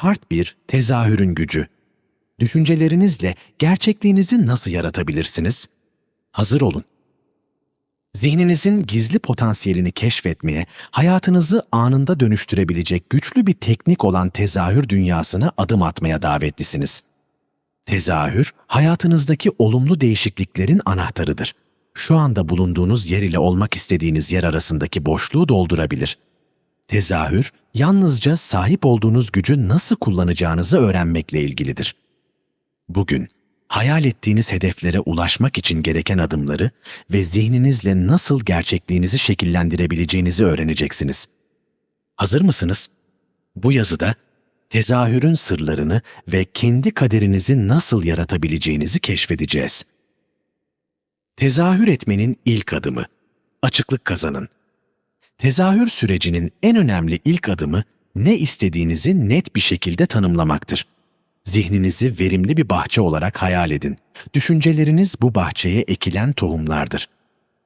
Part 1 Tezahürün gücü. Düşüncelerinizle gerçekliğinizi nasıl yaratabilirsiniz? Hazır olun. Zihninizin gizli potansiyelini keşfetmeye, hayatınızı anında dönüştürebilecek güçlü bir teknik olan tezahür dünyasına adım atmaya davetlisiniz. Tezahür, hayatınızdaki olumlu değişikliklerin anahtarıdır. Şu anda bulunduğunuz yer ile olmak istediğiniz yer arasındaki boşluğu doldurabilir. Tezahür, yalnızca sahip olduğunuz gücü nasıl kullanacağınızı öğrenmekle ilgilidir. Bugün, hayal ettiğiniz hedeflere ulaşmak için gereken adımları ve zihninizle nasıl gerçekliğinizi şekillendirebileceğinizi öğreneceksiniz. Hazır mısınız? Bu yazıda tezahürün sırlarını ve kendi kaderinizi nasıl yaratabileceğinizi keşfedeceğiz. Tezahür etmenin ilk adımı. Açıklık kazanın. Tezahür sürecinin en önemli ilk adımı ne istediğinizi net bir şekilde tanımlamaktır. Zihninizi verimli bir bahçe olarak hayal edin. Düşünceleriniz bu bahçeye ekilen tohumlardır.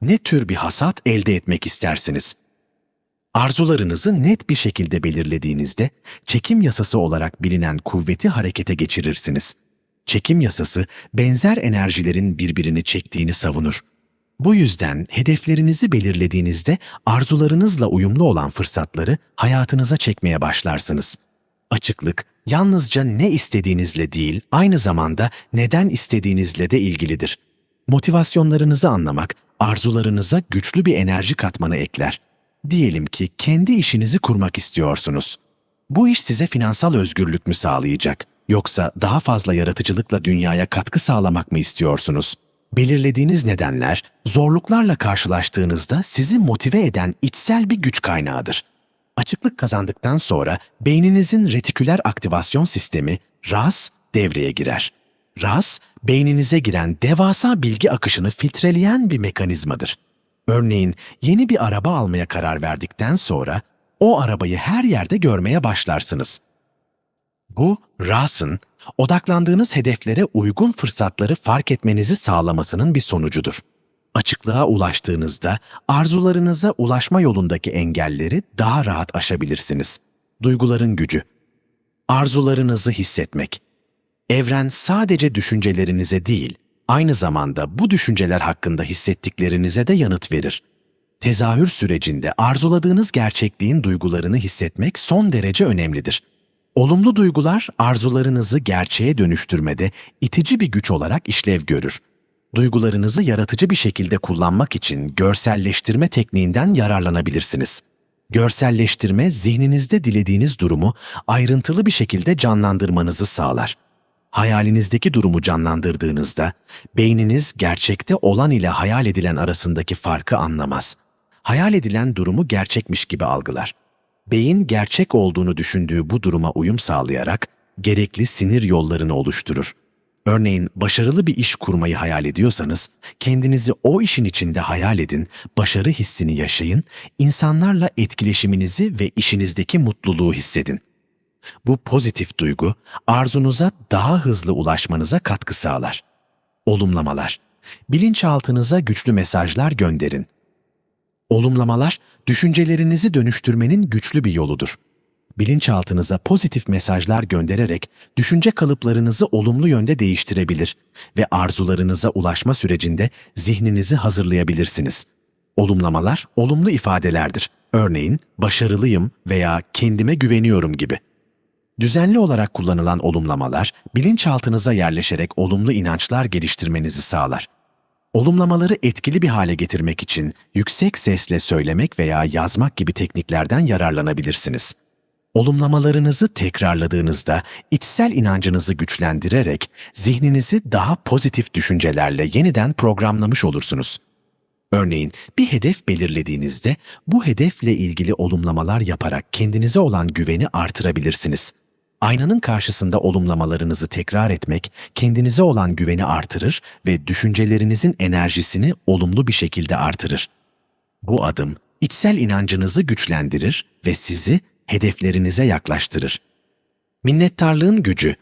Ne tür bir hasat elde etmek istersiniz? Arzularınızı net bir şekilde belirlediğinizde çekim yasası olarak bilinen kuvveti harekete geçirirsiniz. Çekim yasası benzer enerjilerin birbirini çektiğini savunur. Bu yüzden hedeflerinizi belirlediğinizde arzularınızla uyumlu olan fırsatları hayatınıza çekmeye başlarsınız. Açıklık, yalnızca ne istediğinizle değil, aynı zamanda neden istediğinizle de ilgilidir. Motivasyonlarınızı anlamak, arzularınıza güçlü bir enerji katmanı ekler. Diyelim ki kendi işinizi kurmak istiyorsunuz. Bu iş size finansal özgürlük mü sağlayacak? Yoksa daha fazla yaratıcılıkla dünyaya katkı sağlamak mı istiyorsunuz? Belirlediğiniz nedenler, zorluklarla karşılaştığınızda sizi motive eden içsel bir güç kaynağıdır. Açıklık kazandıktan sonra beyninizin retiküler aktivasyon sistemi RAS devreye girer. RAS, beyninize giren devasa bilgi akışını filtreleyen bir mekanizmadır. Örneğin yeni bir araba almaya karar verdikten sonra o arabayı her yerde görmeye başlarsınız. Bu, RAS'ın odaklandığınız hedeflere uygun fırsatları fark etmenizi sağlamasının bir sonucudur. Açıklığa ulaştığınızda arzularınıza ulaşma yolundaki engelleri daha rahat aşabilirsiniz. Duyguların gücü. Arzularınızı hissetmek. Evren sadece düşüncelerinize değil, aynı zamanda bu düşünceler hakkında hissettiklerinize de yanıt verir. Tezahür sürecinde arzuladığınız gerçekliğin duygularını hissetmek son derece önemlidir. Olumlu duygular arzularınızı gerçeğe dönüştürmede itici bir güç olarak işlev görür. Duygularınızı yaratıcı bir şekilde kullanmak için görselleştirme tekniğinden yararlanabilirsiniz. Görselleştirme zihninizde dilediğiniz durumu ayrıntılı bir şekilde canlandırmanızı sağlar. Hayalinizdeki durumu canlandırdığınızda beyniniz gerçekte olan ile hayal edilen arasındaki farkı anlamaz. Hayal edilen durumu gerçekmiş gibi algılar. Beyin gerçek olduğunu düşündüğü bu duruma uyum sağlayarak gerekli sinir yollarını oluşturur. Örneğin başarılı bir iş kurmayı hayal ediyorsanız, kendinizi o işin içinde hayal edin, başarı hissini yaşayın, insanlarla etkileşiminizi ve işinizdeki mutluluğu hissedin. Bu pozitif duygu, arzunuza daha hızlı ulaşmanıza katkı sağlar. Olumlamalar. Bilinçaltınıza güçlü mesajlar gönderin. Olumlamalar, düşüncelerinizi dönüştürmenin güçlü bir yoludur. Bilinçaltınıza pozitif mesajlar göndererek düşünce kalıplarınızı olumlu yönde değiştirebilir ve arzularınıza ulaşma sürecinde zihninizi hazırlayabilirsiniz. Olumlamalar olumlu ifadelerdir. Örneğin başarılıyım veya kendime güveniyorum gibi. Düzenli olarak kullanılan olumlamalar bilinçaltınıza yerleşerek olumlu inançlar geliştirmenizi sağlar. Olumlamaları etkili bir hale getirmek için yüksek sesle söylemek veya yazmak gibi tekniklerden yararlanabilirsiniz. Olumlamalarınızı tekrarladığınızda içsel inancınızı güçlendirerek zihninizi daha pozitif düşüncelerle yeniden programlamış olursunuz. Örneğin bir hedef belirlediğinizde bu hedefle ilgili olumlamalar yaparak kendinize olan güveni artırabilirsiniz. Aynanın karşısında olumlamalarınızı tekrar etmek kendinize olan güveni artırır ve düşüncelerinizin enerjisini olumlu bir şekilde artırır. Bu adım içsel inancınızı güçlendirir ve sizi hedeflerinize yaklaştırır. Minnettarlığın gücü.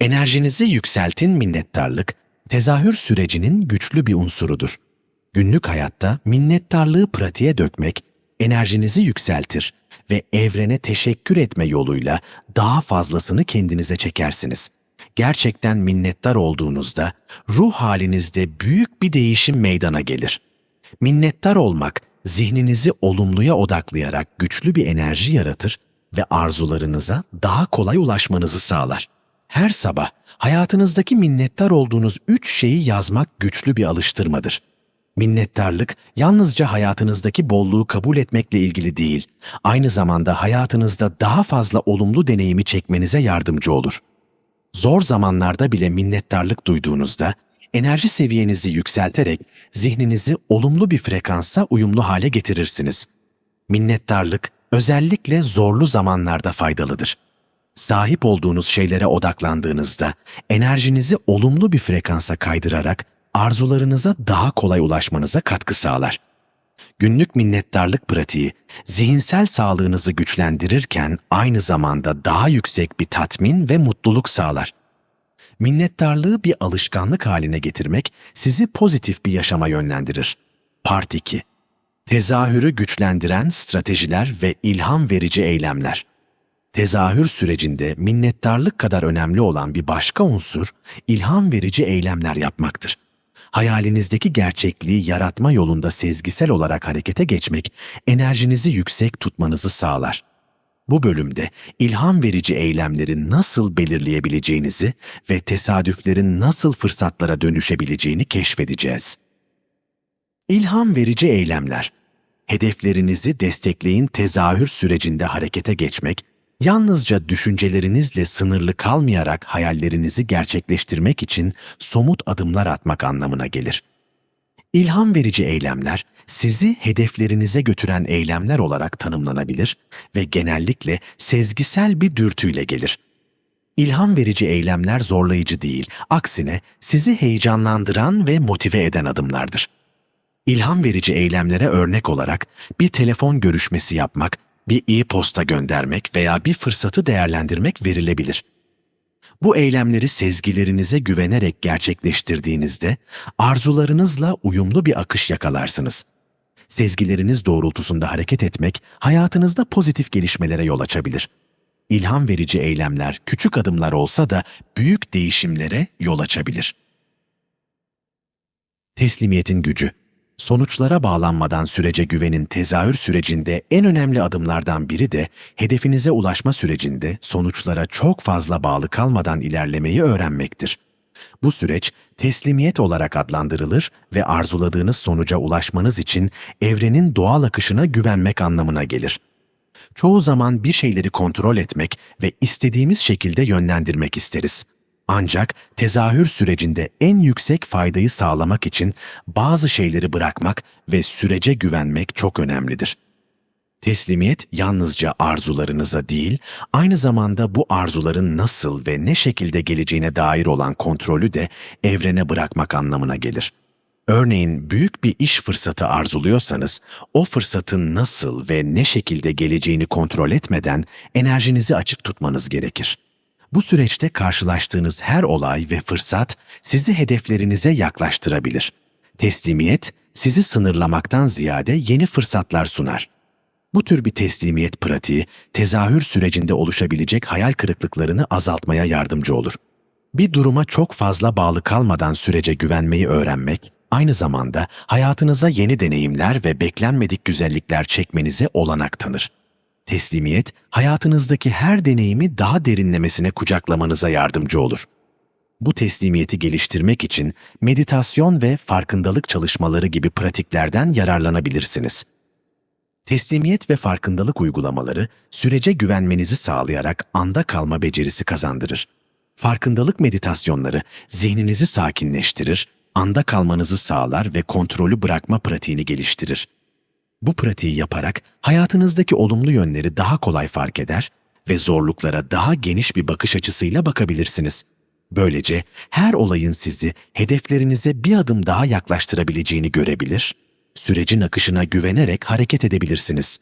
Enerjinizi yükseltin minnettarlık, tezahür sürecinin güçlü bir unsurudur. Günlük hayatta minnettarlığı pratiğe dökmek enerjinizi yükseltir ve evrene teşekkür etme yoluyla daha fazlasını kendinize çekersiniz. Gerçekten minnettar olduğunuzda ruh halinizde büyük bir değişim meydana gelir. Minnettar olmak zihninizi olumluya odaklayarak güçlü bir enerji yaratır ve arzularınıza daha kolay ulaşmanızı sağlar. Her sabah hayatınızdaki minnettar olduğunuz üç şeyi yazmak güçlü bir alıştırmadır. Minnettarlık yalnızca hayatınızdaki bolluğu kabul etmekle ilgili değil, aynı zamanda hayatınızda daha fazla olumlu deneyimi çekmenize yardımcı olur. Zor zamanlarda bile minnettarlık duyduğunuzda enerji seviyenizi yükselterek zihninizi olumlu bir frekansa uyumlu hale getirirsiniz. Minnettarlık özellikle zorlu zamanlarda faydalıdır. Sahip olduğunuz şeylere odaklandığınızda enerjinizi olumlu bir frekansa kaydırarak arzularınıza daha kolay ulaşmanıza katkı sağlar. Günlük minnettarlık pratiği zihinsel sağlığınızı güçlendirirken aynı zamanda daha yüksek bir tatmin ve mutluluk sağlar. Minnettarlığı bir alışkanlık haline getirmek sizi pozitif bir yaşama yönlendirir. Part 2 Tezahürü güçlendiren stratejiler ve ilham verici eylemler. Tezahür sürecinde minnettarlık kadar önemli olan bir başka unsur, ilham verici eylemler yapmaktır. Hayalinizdeki gerçekliği yaratma yolunda sezgisel olarak harekete geçmek, enerjinizi yüksek tutmanızı sağlar. Bu bölümde ilham verici eylemleri nasıl belirleyebileceğinizi ve tesadüflerin nasıl fırsatlara dönüşebileceğini keşfedeceğiz. İlham verici eylemler Hedeflerinizi destekleyin tezahür sürecinde harekete geçmek, yalnızca düşüncelerinizle sınırlı kalmayarak hayallerinizi gerçekleştirmek için somut adımlar atmak anlamına gelir. İlham verici eylemler, sizi hedeflerinize götüren eylemler olarak tanımlanabilir ve genellikle sezgisel bir dürtüyle gelir. İlham verici eylemler zorlayıcı değil, aksine sizi heyecanlandıran ve motive eden adımlardır. İlham verici eylemlere örnek olarak bir telefon görüşmesi yapmak, bir e-posta göndermek veya bir fırsatı değerlendirmek verilebilir. Bu eylemleri sezgilerinize güvenerek gerçekleştirdiğinizde arzularınızla uyumlu bir akış yakalarsınız. Sezgileriniz doğrultusunda hareket etmek hayatınızda pozitif gelişmelere yol açabilir. İlham verici eylemler küçük adımlar olsa da büyük değişimlere yol açabilir. Teslimiyetin gücü Sonuçlara bağlanmadan sürece güvenin tezahür sürecinde en önemli adımlardan biri de hedefinize ulaşma sürecinde sonuçlara çok fazla bağlı kalmadan ilerlemeyi öğrenmektir. Bu süreç teslimiyet olarak adlandırılır ve arzuladığınız sonuca ulaşmanız için evrenin doğal akışına güvenmek anlamına gelir. Çoğu zaman bir şeyleri kontrol etmek ve istediğimiz şekilde yönlendirmek isteriz. Ancak tezahür sürecinde en yüksek faydayı sağlamak için bazı şeyleri bırakmak ve sürece güvenmek çok önemlidir. Teslimiyet yalnızca arzularınıza değil, aynı zamanda bu arzuların nasıl ve ne şekilde geleceğine dair olan kontrolü de evrene bırakmak anlamına gelir. Örneğin büyük bir iş fırsatı arzuluyorsanız, o fırsatın nasıl ve ne şekilde geleceğini kontrol etmeden enerjinizi açık tutmanız gerekir. Bu süreçte karşılaştığınız her olay ve fırsat sizi hedeflerinize yaklaştırabilir. Teslimiyet sizi sınırlamaktan ziyade yeni fırsatlar sunar. Bu tür bir teslimiyet pratiği tezahür sürecinde oluşabilecek hayal kırıklıklarını azaltmaya yardımcı olur. Bir duruma çok fazla bağlı kalmadan sürece güvenmeyi öğrenmek, aynı zamanda hayatınıza yeni deneyimler ve beklenmedik güzellikler çekmenize olanak tanır. Teslimiyet, hayatınızdaki her deneyimi daha derinlemesine kucaklamanıza yardımcı olur. Bu teslimiyeti geliştirmek için meditasyon ve farkındalık çalışmaları gibi pratiklerden yararlanabilirsiniz. Teslimiyet ve farkındalık uygulamaları sürece güvenmenizi sağlayarak anda kalma becerisi kazandırır. Farkındalık meditasyonları zihninizi sakinleştirir, anda kalmanızı sağlar ve kontrolü bırakma pratiğini geliştirir. Bu pratiği yaparak hayatınızdaki olumlu yönleri daha kolay fark eder ve zorluklara daha geniş bir bakış açısıyla bakabilirsiniz. Böylece her olayın sizi hedeflerinize bir adım daha yaklaştırabileceğini görebilir, sürecin akışına güvenerek hareket edebilirsiniz.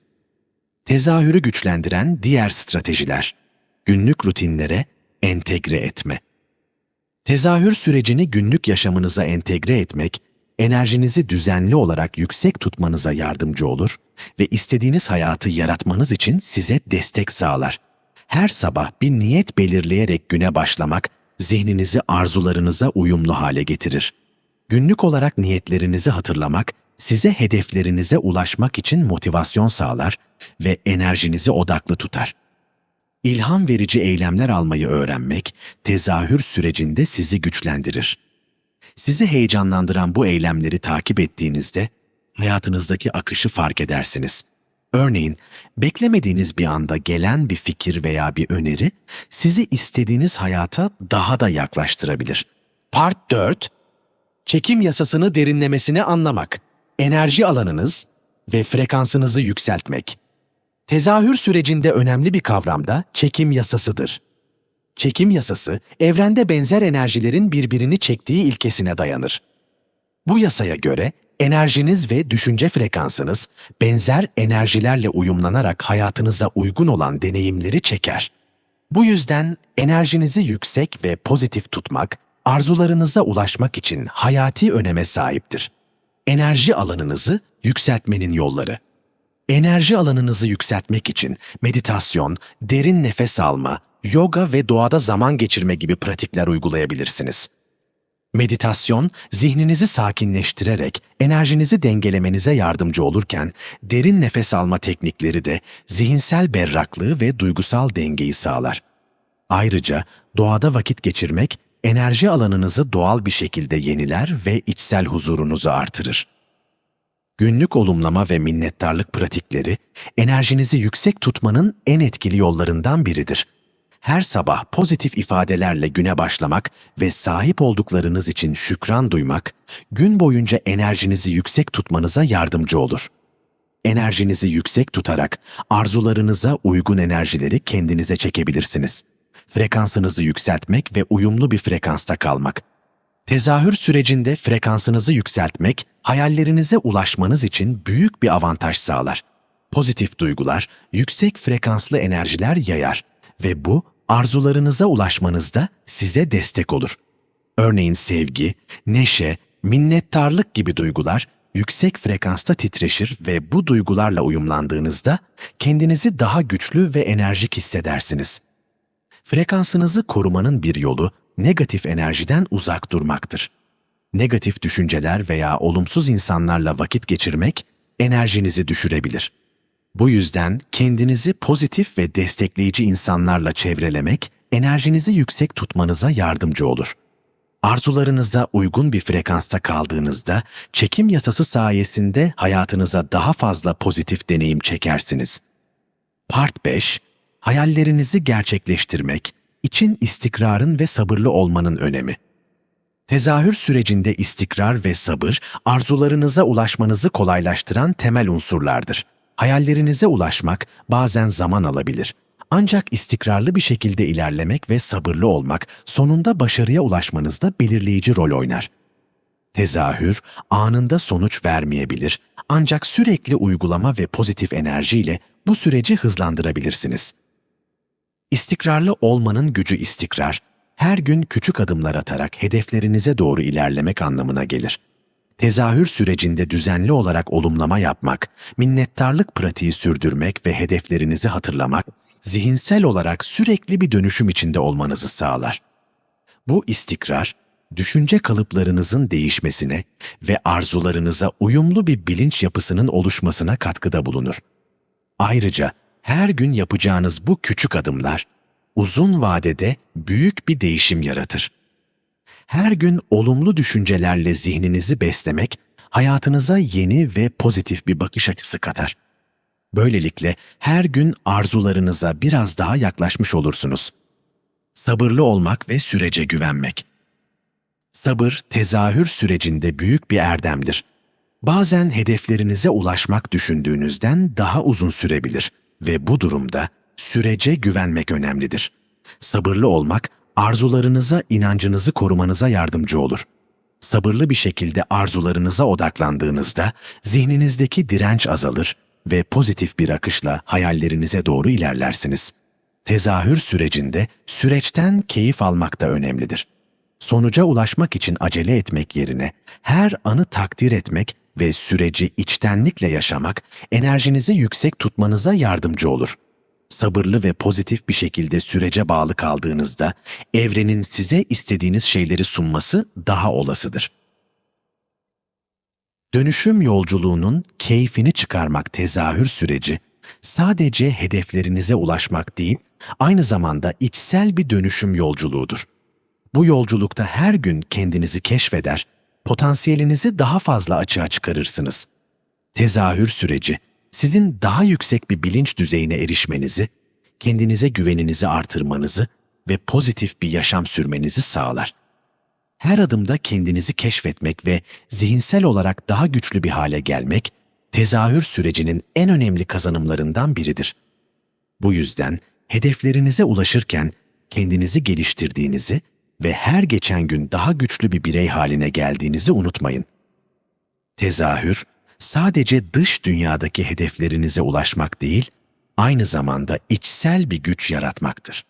Tezahürü güçlendiren diğer stratejiler. Günlük rutinlere entegre etme. Tezahür sürecini günlük yaşamınıza entegre etmek, enerjinizi düzenli olarak yüksek tutmanıza yardımcı olur ve istediğiniz hayatı yaratmanız için size destek sağlar. Her sabah bir niyet belirleyerek güne başlamak zihninizi arzularınıza uyumlu hale getirir. Günlük olarak niyetlerinizi hatırlamak size hedeflerinize ulaşmak için motivasyon sağlar ve enerjinizi odaklı tutar. İlham verici eylemler almayı öğrenmek tezahür sürecinde sizi güçlendirir. Sizi heyecanlandıran bu eylemleri takip ettiğinizde hayatınızdaki akışı fark edersiniz. Örneğin, beklemediğiniz bir anda gelen bir fikir veya bir öneri sizi istediğiniz hayata daha da yaklaştırabilir. Part 4 Çekim yasasını derinlemesine anlamak, enerji alanınız ve frekansınızı yükseltmek. Tezahür sürecinde önemli bir kavram da çekim yasasıdır. Çekim yasası, evrende benzer enerjilerin birbirini çektiği ilkesine dayanır. Bu yasaya göre enerjiniz ve düşünce frekansınız benzer enerjilerle uyumlanarak hayatınıza uygun olan deneyimleri çeker. Bu yüzden enerjinizi yüksek ve pozitif tutmak, arzularınıza ulaşmak için hayati öneme sahiptir. Enerji alanınızı yükseltmenin yolları. Enerji alanınızı yükseltmek için meditasyon, derin nefes alma, yoga ve doğada zaman geçirme gibi pratikler uygulayabilirsiniz. Meditasyon, zihninizi sakinleştirerek enerjinizi dengelemenize yardımcı olurken, derin nefes alma teknikleri de zihinsel berraklığı ve duygusal dengeyi sağlar. Ayrıca doğada vakit geçirmek, enerji alanınızı doğal bir şekilde yeniler ve içsel huzurunuzu artırır. Günlük olumlama ve minnettarlık pratikleri, enerjinizi yüksek tutmanın en etkili yollarından biridir her sabah pozitif ifadelerle güne başlamak ve sahip olduklarınız için şükran duymak, gün boyunca enerjinizi yüksek tutmanıza yardımcı olur. Enerjinizi yüksek tutarak arzularınıza uygun enerjileri kendinize çekebilirsiniz. Frekansınızı yükseltmek ve uyumlu bir frekansta kalmak. Tezahür sürecinde frekansınızı yükseltmek, hayallerinize ulaşmanız için büyük bir avantaj sağlar. Pozitif duygular, yüksek frekanslı enerjiler yayar ve bu arzularınıza ulaşmanızda size destek olur. Örneğin sevgi, neşe, minnettarlık gibi duygular yüksek frekansta titreşir ve bu duygularla uyumlandığınızda kendinizi daha güçlü ve enerjik hissedersiniz. Frekansınızı korumanın bir yolu negatif enerjiden uzak durmaktır. Negatif düşünceler veya olumsuz insanlarla vakit geçirmek enerjinizi düşürebilir. Bu yüzden kendinizi pozitif ve destekleyici insanlarla çevrelemek, enerjinizi yüksek tutmanıza yardımcı olur. Arzularınıza uygun bir frekansta kaldığınızda, çekim yasası sayesinde hayatınıza daha fazla pozitif deneyim çekersiniz. Part 5 Hayallerinizi gerçekleştirmek, için istikrarın ve sabırlı olmanın önemi. Tezahür sürecinde istikrar ve sabır, arzularınıza ulaşmanızı kolaylaştıran temel unsurlardır. Hayallerinize ulaşmak bazen zaman alabilir. Ancak istikrarlı bir şekilde ilerlemek ve sabırlı olmak sonunda başarıya ulaşmanızda belirleyici rol oynar. Tezahür anında sonuç vermeyebilir ancak sürekli uygulama ve pozitif enerjiyle bu süreci hızlandırabilirsiniz. İstikrarlı olmanın gücü istikrar, her gün küçük adımlar atarak hedeflerinize doğru ilerlemek anlamına gelir tezahür sürecinde düzenli olarak olumlama yapmak, minnettarlık pratiği sürdürmek ve hedeflerinizi hatırlamak, zihinsel olarak sürekli bir dönüşüm içinde olmanızı sağlar. Bu istikrar, düşünce kalıplarınızın değişmesine ve arzularınıza uyumlu bir bilinç yapısının oluşmasına katkıda bulunur. Ayrıca her gün yapacağınız bu küçük adımlar uzun vadede büyük bir değişim yaratır her gün olumlu düşüncelerle zihninizi beslemek, hayatınıza yeni ve pozitif bir bakış açısı katar. Böylelikle her gün arzularınıza biraz daha yaklaşmış olursunuz. Sabırlı olmak ve sürece güvenmek. Sabır, tezahür sürecinde büyük bir erdemdir. Bazen hedeflerinize ulaşmak düşündüğünüzden daha uzun sürebilir ve bu durumda sürece güvenmek önemlidir. Sabırlı olmak, arzularınıza inancınızı korumanıza yardımcı olur. Sabırlı bir şekilde arzularınıza odaklandığınızda zihninizdeki direnç azalır ve pozitif bir akışla hayallerinize doğru ilerlersiniz. Tezahür sürecinde süreçten keyif almak da önemlidir. Sonuca ulaşmak için acele etmek yerine her anı takdir etmek ve süreci içtenlikle yaşamak enerjinizi yüksek tutmanıza yardımcı olur. Sabırlı ve pozitif bir şekilde sürece bağlı kaldığınızda evrenin size istediğiniz şeyleri sunması daha olasıdır. Dönüşüm yolculuğunun keyfini çıkarmak tezahür süreci sadece hedeflerinize ulaşmak değil, aynı zamanda içsel bir dönüşüm yolculuğudur. Bu yolculukta her gün kendinizi keşfeder, potansiyelinizi daha fazla açığa çıkarırsınız. Tezahür süreci sizin daha yüksek bir bilinç düzeyine erişmenizi, kendinize güveninizi artırmanızı ve pozitif bir yaşam sürmenizi sağlar her adımda kendinizi keşfetmek ve zihinsel olarak daha güçlü bir hale gelmek, tezahür sürecinin en önemli kazanımlarından biridir. Bu yüzden hedeflerinize ulaşırken kendinizi geliştirdiğinizi ve her geçen gün daha güçlü bir birey haline geldiğinizi unutmayın. Tezahür, sadece dış dünyadaki hedeflerinize ulaşmak değil, aynı zamanda içsel bir güç yaratmaktır.